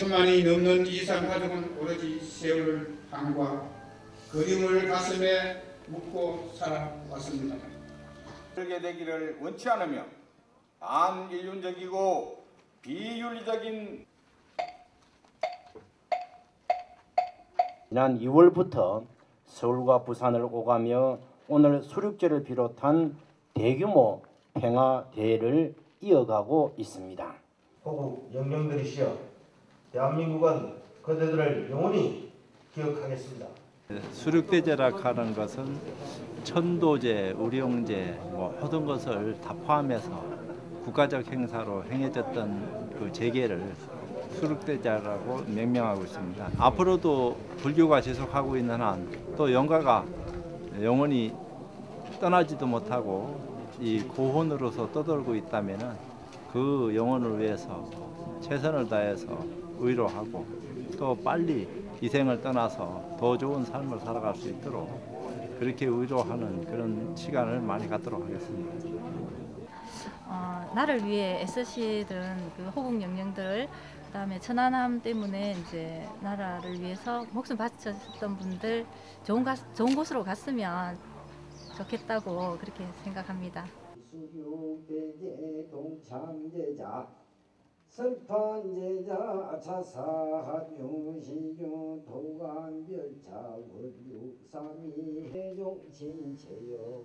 천만이 넘는 이산 가족은 오로지 세월 향과 그림을 가슴에 묻고 살아왔습니다. 그렇게 되기를 원치 않으며 반인륜적이고 비윤리적인 지난 2월부터 서울과 부산을 오가며 오늘 수륙제를 비롯한 대규모 평화 대회를 이어가고 있습니다. 호국 영령들이시여 대한민국은 그대들을 영원히 기억하겠습니다. 수륙대제라 하는 것은 천도제, 의령제 뭐 모든 것을 다 포함해서 국가적 행사로 행해졌던 그 제계를 수륙대제라고 명명하고 있습니다. 앞으로도 불교가 지속하고 있는 한 또 영가가 영원히 떠나지도 못하고 이 고혼으로서 떠돌고 있다면은 그 영혼을 위해서 최선을 다해서 의로하고 또 빨리 이 생을 떠나서 더 좋은 삶을 살아갈 수 있도록 그렇게 의로하는 그런 시간을 많이 갖도록 하겠습니다. 어, 나를 위해 애쓰시던 그 호국 영령들 그다음에 천안함 때문에 이제 나라를 위해서 목숨 바쳤던 분들 좋은 가, 좋은 곳으로 갔으면 좋겠다고 그렇게 생각합니다. 동참제자 설판제자 자사묘시교 도관별차 원육삼이 해종신체여